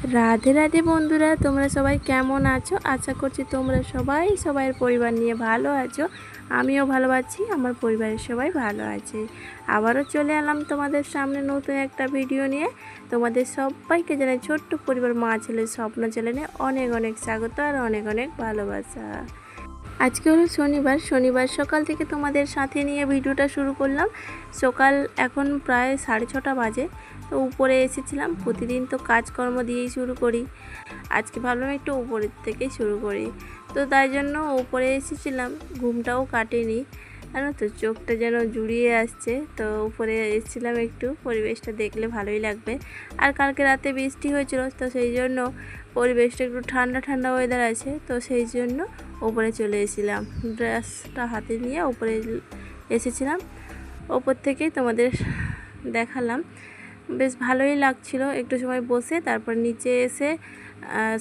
রাধে রাধে বন্ধুরা, তোমরা সবাই কেমন আছো? আশা করছি তোমরা সবাই সবাইয়ের পরিবার নিয়ে ভালো আছো। আমিও ভালো আছি, আমার পরিবারের সবাই ভালো আছে। আবারও চলে এলাম তোমাদের সামনে নতুন একটা ভিডিও নিয়ে। তোমাদের সবাইকে জানাই ছোট্ট পরিবার মা ছেলে স্বপ্ন চ্যানেলে অনেক অনেক স্বাগত আর অনেক অনেক ভালোবাসা। আজকে হলো শনিবার শনিবার সকাল থেকে তোমাদের সাথে নিয়ে ভিডিওটা শুরু করলাম। সকাল এখন প্রায় সাড়ে ছটা বাজে। তো উপরে এসেছিলাম, প্রতিদিন তো কাজকর্ম দিয়েই শুরু করি। আজকে ভাবলাম একটু উপরের থেকেই শুরু করি। তো তাই জন্য উপরে এসেছিলাম, ঘুমটাও কাটেনি। জানো তো, চোখটা যেন জুড়িয়ে আসছে, তো উপরে এসেছিলাম একটু, পরিবেশটা দেখলে ভালোই লাগবে। আর কালকে রাতে বৃষ্টি হয়েছিল, তো সেই জন্য পরিবেশটা একটু ঠান্ডা ঠান্ডা ওয়েদার আছে, তো সেই জন্য ওপরে চলে এসেছিলাম। ড্রেসটা হাতে নিয়ে ওপরে এসেছিলাম। ওপর থেকেই তোমাদের দেখালাম। বেশ ভালোই লাগছিল। একটু সময় বসে তারপর নিচে এসে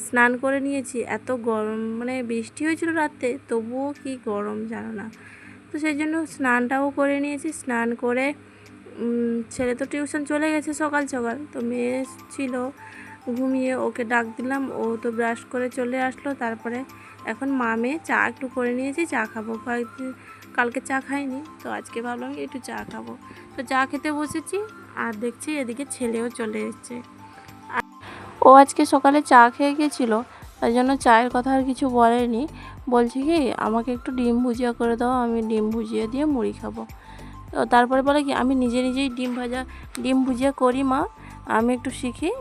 স্নান করে নিয়েছি। এত গরম মানে বৃষ্টি হয়েছিল রাতে তবুও কি গরম জানো না। তো সেই জন্য স্নানটাও করে নিয়েছি। স্নান করে ছেলে তো টিউশন চলে গেছে সকাল সকাল, তো মেয়ে ছিল। ঘুমিয়ে ওকে ডাক দিলাম, ও তো ব্রাশ করে চলে আসলো। তারপরে এখন মামে চা একটু করে নিয়েছি, চা খাব। কয়েকদিন কালকে চা খাইনি, তো আজকে ভাবলাম একটু চা খাব। তো চা খেতে বসেছি আর দেখছি এদিকে ছেলেও চলে এসছে। ও আজকে সকালে চা খেয়ে গেছিল তাই জন্য চায়ের কথা আর কিছু বলেনি। বলছে কি, আমাকে একটু ডিম ভুজিয়া করে দাও, আমি ডিম ভুজিয়া দিয়ে মুড়ি খাব। তো তারপরে বলে কি, আমি নিজে নিজেই ডিম ভাজা, ডিম ভুজিয়া করি মা, আমি একটু শিখি।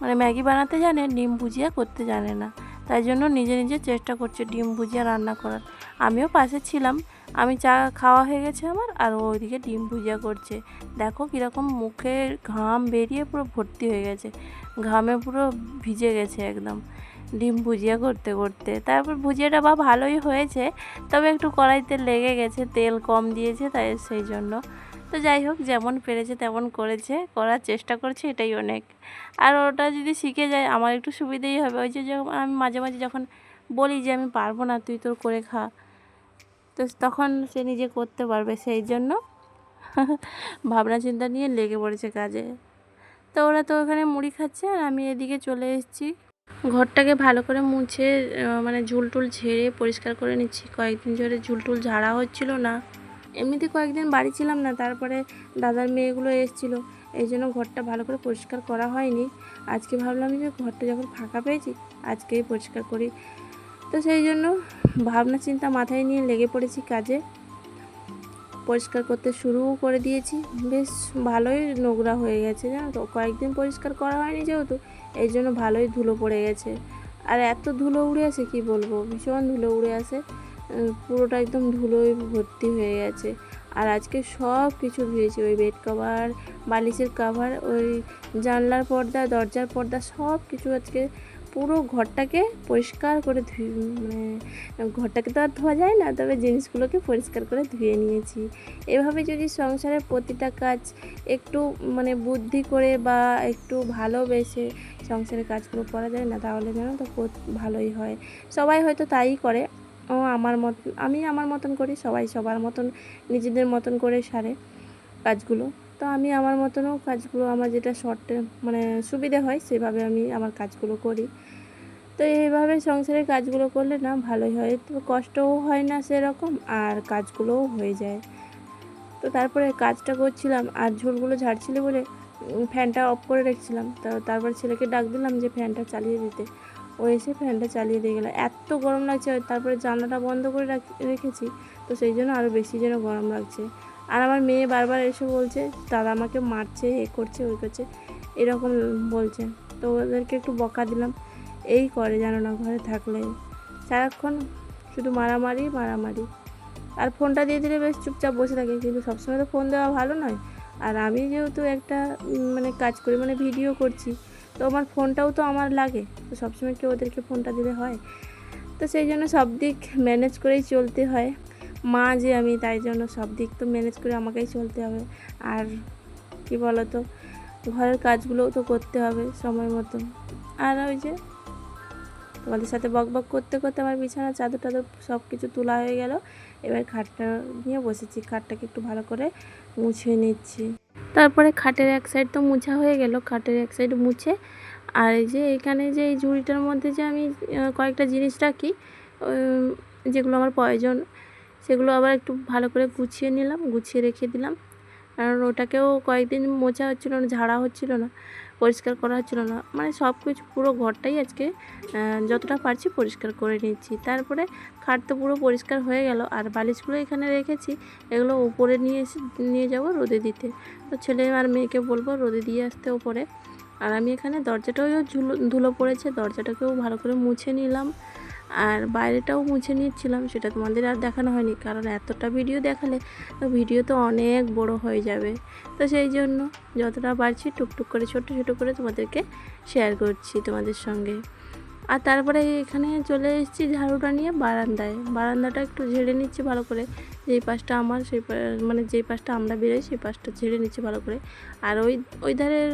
মানে ম্যাগি বানাতে জানে, ডিম ভুজিয়া করতে জানে না। তাই জন্য নিজে নিজে চেষ্টা করছে ডিম ভুজিয়া রান্না করার। আমিও পাশে ছিলাম আমি চা খাওয়া হয়ে গেছে আমার, আর ওইদিকে ডিম ভুজিয়া করছে। দেখো কীরকম মুখে ঘাম বেরিয়ে পুরো ভর্তি হয়ে গেছে। ঘামে পুরো ভিজে গেছে একদম। ডিম ভুজিয়া করতে করতে। তারপর ভুজিয়াটা বা ভালোই হয়েছে, তবে একটু কড়াইতে লেগে গেছে, তেল কম দিয়েছে তাই সেই জন্য। তো যাই হোক, যেমন পেরেছে তেমন করেছে, করার চেষ্টা করছে এটাই অনেক। আর ওটা যদি শিখে যায়, আমার একটু সুবিধেই হবে। ওই যে আমি মাঝে মাঝে যখন বলি যে আমি পারব না, তুই তোর করে খা। তো তখন সে নিজে করতে পারবে সেই জন্য। ভাবনা চিন্তা নিয়ে লেগে পড়েছে কাজে। তো ওরা তো ওখানে মুড়ি খাচ্ছে আর আমি এদিকে চলে এসেছি। ঘরটাকে ভালো করে মুছে মানে ঝুল টুল ঝেড়ে পরিষ্কার করে নিচ্ছি। কয়েকদিন ধরে ঝুল টুল ঝাড়া হচ্ছিল না। এমনিতে কয়েকদিন বাড়ি ছিলাম না, তারপরে দাদার মেয়েগুলো এসেছিল। এই জন্য ঘরটা ভালো করে পরিষ্কার করা হয়নি। আজকে ভাবলাম যে ঘরটা যখন ফাঁকা পেয়েছি, আজকেই পরিষ্কার করি। তো সেই জন্য ভাবনা চিন্তা মাথায় নিয়ে লেগে পড়েছি কাজে। পরিষ্কার করতে শুরুও করে দিয়েছি। বেশ ভালোই নোংরা হয়ে গেছে জানো তো। কয়েকদিন পরিষ্কার করা হয়নি যেহেতু, এই জন্য ভালোই ধুলো পড়ে গেছে। আর এত ধুলো উড়ে আসে কি বলব? ভীষণ ধুলো উড়ে আসে পুরোটা একদম ধুলোয় ভর্তি হয়ে গেছে। আর আজকে সব কিছু ধুয়েছি ওই বেড কভার বালিশের কভার ওই জানলার পর্দা, দরজার পর্দা, সব কিছু আজকে পুরো ঘরটাকে পরিষ্কার করে ধুয়ে মানে ঘরটাকে তো আর ধোয়া যায় না, তবে জিনিসগুলোকে পরিষ্কার করে ধুয়ে নিয়েছি। এভাবে যদি সংসারের প্রতিটা কাজ একটু মানে বুদ্ধি করে বা একটু ভালোবেসে সংসারের কাজগুলো করা যায় না, তাহলে যেন তো ভালোই হয়। সবাই হয়তো তাই করে, ও আমার মত, আমি আমার মতন করি, সবাই সবার মতন, নিজেদের মতন করে সারে কাজগুলো। তো আমি আমার মতনও কাজগুলো, আমার যেটা শর্টে মানে সুবিধে হয়, সেভাবে আমি আমার কাজগুলো করি। তো এইভাবে সংসারের কাজগুলো করলে না ভালোই হয়। তো কষ্টও হয় না সেরকম আর কাজগুলোও হয়ে যায়। তো তারপরে কাজটা করছিলাম আর ঝোলগুলো ঝাড়ছিল বলে ফ্যানটা অফ করে রেখেছিলাম। তো তারপর ছেলেকে ডাক দিলাম যে ফ্যানটা চালিয়ে দিতে। ও এসে ফ্যানটা চালিয়ে দিয়ে গেলো। এত গরম লাগছে, তারপরে জানলাটা বন্ধ করে রাখ- রেখেছি। তো সেই জন্য আরও বেশি যেন গরম লাগছে। আর আমার মেয়ে বারবার এসে বলছে, দাদা আমাকে মারছে, এ করছে, ওই করছে। এরকম বলছে। তো ওদেরকে একটু বকা দিলাম। এই করে জানো না ঘরে থাকলে। সারাক্ষণ শুধু মারামারি মারামারি। আর ফোনটা দিয়ে দিলে বেশ চুপচাপ বসে থাকে। কিন্তু সবসময় তো ফোন দেওয়া ভালো নয়। আর আমি যেহেতু একটা মানে কাজ করি মানে ভিডিও করছি, তো আমার ফোনটাও তো আমার লাগে। তো সবসময় কি ওদেরকে ফোনটা দিলে হয়? তো সেই জন্য সব দিক ম্যানেজ করেই চলতে হয়। মা যে আমি তাই জন্য সব দিক তো ম্যানেজ করে আমাকেই চলতে হবে। আর কি বলতো, ঘরের কাজগুলোও তো করতে হবে সময় মতো আর ওই যে তোমাদের সাথে বক বক করতে করতে আমার বিছানা, চাদর টাদর সব কিছু তোলা হয়ে গেল। এবার খাটটা নিয়ে বসেছি, খাটটাকে একটু ভালো করে মুছে নিচ্ছি। তারপরে খাটের এক সাইড তো মুছা হয়ে গেল, খাটের এক সাইড মুছে। আর এই যে এখানে যে এই ঝুড়িটার মধ্যে যে আমি কয়েকটা জিনিস রাখি যেগুলো আমার প্রয়োজন সেগুলো আবার একটু ভালো করে গুছিয়ে নিলাম, গুছিয়ে রেখে দিলাম। কারণ ওটাকেও কয়েকদিন মোছা হচ্ছিল না, ঝাড়া হচ্ছিল না, পরিষ্কার করা হচ্ছিল না। মানে সব কিছু পুরো ঘরটাই আজকে যতটা পারছি পরিষ্কার করে নিচ্ছি। তারপরে খাট তো পুরো পরিষ্কার হয়ে গেল, আর বালিশগুলো এখানে রেখেছি। এগুলো উপরে নিয়ে এসে, নিয়ে যাব রোদে দিতে। তো ছেলে আর মেয়েকে বলব রোদে দিয়ে আসতে ওপরে। আর আমি এখানে দরজাটাও ধুলো ধুলো পড়েছে, দরজাটাকেও ভালো করে মুছে নিলাম। আর বাইরেটাও মুছে নিচ্ছিলাম, সেটা তোমাদের আর দেখানো হয়নি, কারণ এতটা ভিডিও দেখালে ভিডিও তো অনেক বড় হয়ে যাবে। তো সেই জন্য যতটা পারছি টুকটুক করে, ছোট ছোট করে তোমাদেরকে শেয়ার করছি তোমাদের সঙ্গে। আর তারপরে এখানে চলে এসেছি ঝাড়ুটা নিয়ে বারান্দায়। বারান্দাটা একটু ঝেড়ে নিচ্ছি ভালো করে। যেই পাশটা আমার, সেই মানে যেই পাশটা আমরা বেরোই, সেই পাশটা ঝেড়ে নিচ্ছি ভালো করে। আর ওই ওই ধারের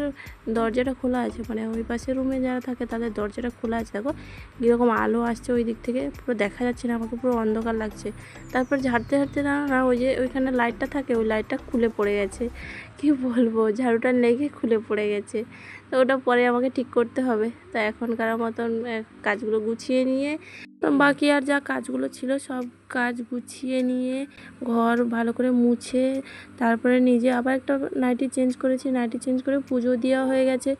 দরজাটা খোলা আছে মানে ওই পাশের রুমে যারা থাকে তাদের দরজাটা খোলা আছে। দেখো, কীরকম আলো আসছে ওই দিক থেকে, পুরো দেখা যাচ্ছে না, আমাকে পুরো অন্ধকার লাগছে। তারপর ঝাড়তে ঝাড়তে না না, ওই যে ওইখানে লাইটটা থাকে, ওই লাইটটা খুলে পড়ে গেছে। কি বলব? ঝাড়ুটা লেগে খুলে পড়ে গেছে। তো ওটা পরে আমাকে ঠিক করতে হবে। তো এখনকার মতন কাজগুলো গুছিয়ে নিয়ে বাকি আর যা কাজগুলো ছিল সব কাজ গুছিয়ে নিয়ে, ঘর ভালো করে মুছে, তারপরে নিজে আবার একটা নাইটি চেঞ্জ করেছি। নাইটি চেঞ্জ করে পুজো দেওয়া হয়ে গেছে।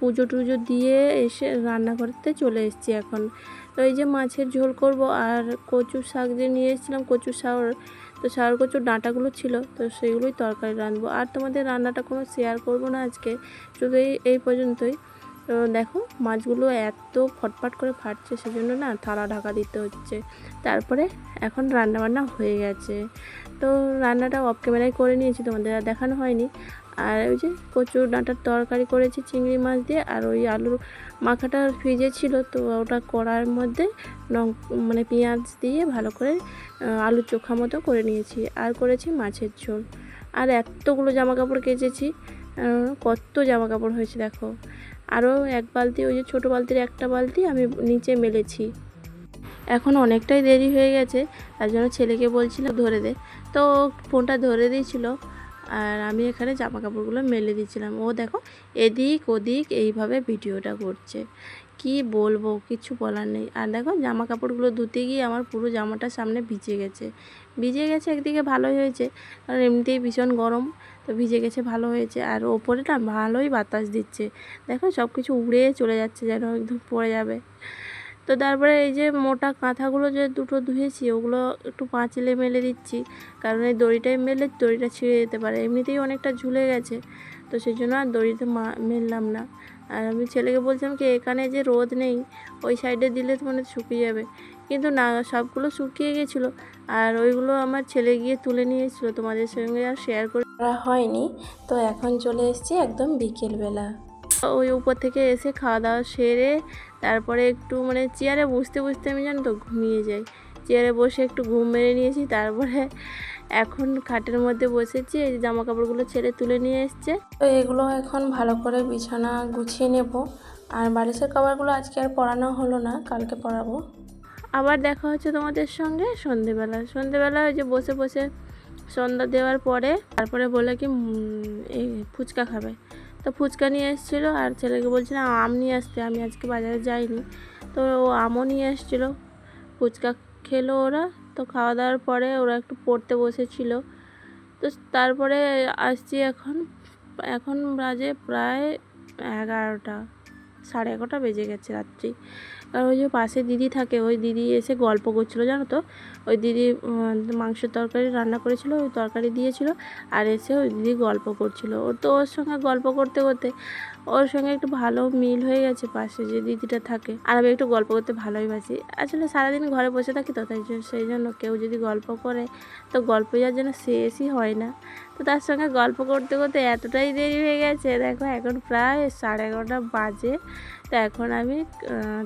পুজো টুজো দিয়ে এসে রান্না করতে চলে এসেছি এখন। তো এই যে মাছের ঝোল করব আর কচু শাক যে নিয়ে এসেছিলাম কচু শাক, তো শাক, কচুর ডাঁটাগুলো ছিল, তো সেগুলোই তরকারি রাঁধবো। আর তোমাদের রান্নাটা কোনো শেয়ার করব না আজকে, শুধু এই এই পর্যন্তই। তো দেখো, মাছগুলো এত ফটফট করে ফাটছে, সেজন্য না থালা ঢাকা দিতে হচ্ছে। তারপরে এখন রান্না বান্না হয়ে গেছে। তো রান্নাটা অফ ক্যামেরায় করে নিয়েছি, তোমাদের আর দেখানো হয়নি। আর ওই যে কচুর ডাঁটার তরকারি করেছি চিংড়ি মাছ দিয়ে, আর ওই আলুর মাখাটা ফ্রিজে ছিল তো ওটা কড়ার মধ্যে মানে পেঁয়াজ দিয়ে ভালো করে আলু চোখা মতো করে নিয়েছি, আর করেছি মাছের ঝোল। আর এতগুলো জামা কাপড় কেচেছি কত জামা কাপড় হয়েছে দেখো। আরও এক বালতি, ওই যে ছোটো বালতির একটা বালতি আমি নিচে মেলেছি। এখন অনেকটাই দেরি হয়ে গেছে, তার জন্য ছেলেকে বলছিলাম ধরে দে। তো ফোনটা ধরে দিয়েছিল আর আমি এখানে জামা কাপড়গুলো মেলে দিয়েছিলাম। ও দেখো, এদিক ওদিক এইভাবে ভিডিওটা করছে। কি বলব, কিছু বলার নেই। আর দেখো জামা কাপড়গুলো ধুতে গিয়ে আমার পুরো জামাটা সামনে ভিজে গেছে। ভিজে গেছে একদিকে ভালোই হয়েছে, কারণ এমনিতেই ভীষণ গরম, তো ভিজে গেছে, ভালো হয়েছে। আর ওপরে না ভালোই বাতাস দিচ্ছে। দেখো সব কিছু উড়ে চলে যাচ্ছে যেন একদম পড়ে যাবে। তো তারপরে এই যে মোটা কাঁথাগুলো যে দুটো ধুয়েছি, ওগুলো একটু পাঁচিলে মেলে দিচ্ছি। কারণ এই দড়িটাই মেলে দড়িটা ছিঁড়ে যেতে পারে। এমনিতেই অনেকটা ঝুলে গেছে, তো সেই জন্য আর দড়িতে মেললাম না। আর আমি ছেলেকে বলছিলাম কি, এখানে যে রোদ নেই, ওই সাইডে দিলে মানে শুকিয়ে যাবে। কিন্তু না, সবগুলো শুকিয়ে গেছিল। আর ওইগুলো আমার ছেলে গিয়ে তুলে নিয়ে এসেছিল তোমাদের সঙ্গে আর শেয়ার করা হয়নি। তো এখন চলে এসেছি একদম বিকেলবেলা। ওই উপর থেকে এসে খাওয়া দাওয়া সেরে তারপরে একটু মানে চেয়ারে বসতে বসতে আমি জানো তো ঘুমিয়ে যাই। চেয়ারে বসে একটু ঘুম মেরে নিয়েছি তারপরে এখন খাটের মধ্যে বসেছি এই যে জামা কাপড়গুলো ছেড়ে তুলে নিয়ে এসছে। তো এগুলো এখন ভালো করে বিছানা গুছিয়ে নেব। আর বালিশের কভারগুলো আজকে আর পরানো হলো না কালকে পরাবো। আবার দেখা হচ্ছে তোমাদের সঙ্গে সন্ধেবেলা। সন্ধেবেলা ওই যে বসে বসে সন্ধ্যা দেওয়ার পরে তারপরে বলে কি এই ফুচকা খাবে। তো ফুচকা নিয়ে এসেছিল আর ছেলেকে বলছিলাম আম নিয়ে আসতে, আমি আজকে বাজারে যাইনি। তো ও আমও নিয়ে এসেছিল, ফুচকা খেলো ওরা। তো খাওয়া দাওয়ার পরে ওরা একটু পড়তে বসেছিল। তো তারপরে আসছি এখন এখন বাজে প্রায় এগারোটা, সাড়ে এগারোটা বেজে গেছে রাত্রি। আর ওই যে পাশে দিদি থাকে, ওই দিদি এসে গল্প করছিল, জানো তো? ওই দিদি মাংসের তরকারি রান্না করেছিল, ওই তরকারি দিয়েছিল, আর এসে ওই দিদি গল্প করছিল। ও তো ওর সঙ্গে গল্প করতে করতে ওর সঙ্গে একটু ভালো মিল হয়ে গেছে পাশে যে দিদিটা থাকে। আর আমি একটু গল্প করতে ভালোই বাসি। আসলে সারাদিন ঘরে বসে থাকি তো, তাই সেই জন্য কেউ যদি গল্প করে, তো গল্প যার জন্য শেষই হয় না। তো তার সঙ্গে গল্প করতে করতে এতটাই দেরি হয়ে গেছে, দেখো এখন প্রায় সাড়ে এগারোটা বাজে। তো এখন আমি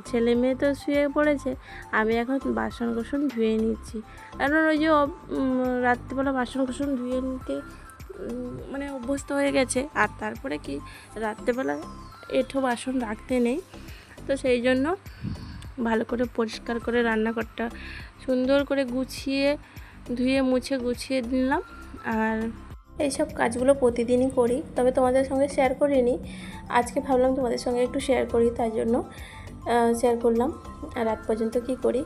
ছেলে মেয়ে তো শুয়ে পড়েছে, আমি এখন বাসন কোসন ধুয়ে নিচ্ছি। কারণ ওই যে রাত্রিবেলা বাসন কোসন ধুয়ে নিতে মানে অভ্যস্ত হয়ে গেছে। আর তারপরে কি, রাত্রেবেলা এঁঠো বাসন রাখতে নেই। তো সেই জন্য ভালো করে পরিষ্কার করে রান্নাঘরটা সুন্দর করে গুছিয়ে, ধুয়ে, মুছে, গুছিয়ে দিলাম আর এইসব কাজগুলো প্রতিদিনই করি, তবে তোমাদের সঙ্গে শেয়ার করিনি। আজকে ভাবলাম তোমাদের সঙ্গে একটু শেয়ার করি, তাই জন্য শেয়ার করলাম। রাত পর্যন্ত কি করি?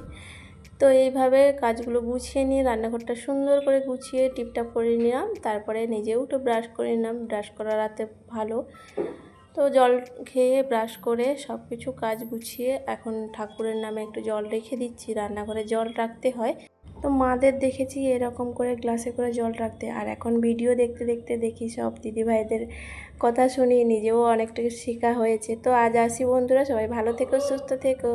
তো এইভাবে কাজগুলো গুছিয়ে নিয়ে রান্নাঘরটা সুন্দর করে গুছিয়ে টিপটাপ করে নিলাম। তারপরে নিজেও একটু ব্রাশ করে নিলাম। ব্রাশ করা রাতে ভালো। তো জল খেয়ে ব্রাশ করে সব কিছু কাজ গুছিয়ে এখন ঠাকুরের নামে একটু জল রেখে দিচ্ছি। রান্নাঘরে জল রাখতে হয়। তো মাদের দেখেছি এরকম করে গ্লাসে করে জল রাখতে। আর এখন ভিডিও দেখতে দেখতে দেখি সব দিদিভাইদের কথা শুনি। নিজেও অনেকটা শেখা হয়েছে। তো আজ আসি বন্ধুরা, সবাই ভালো থেকো, সুস্থ থেকো।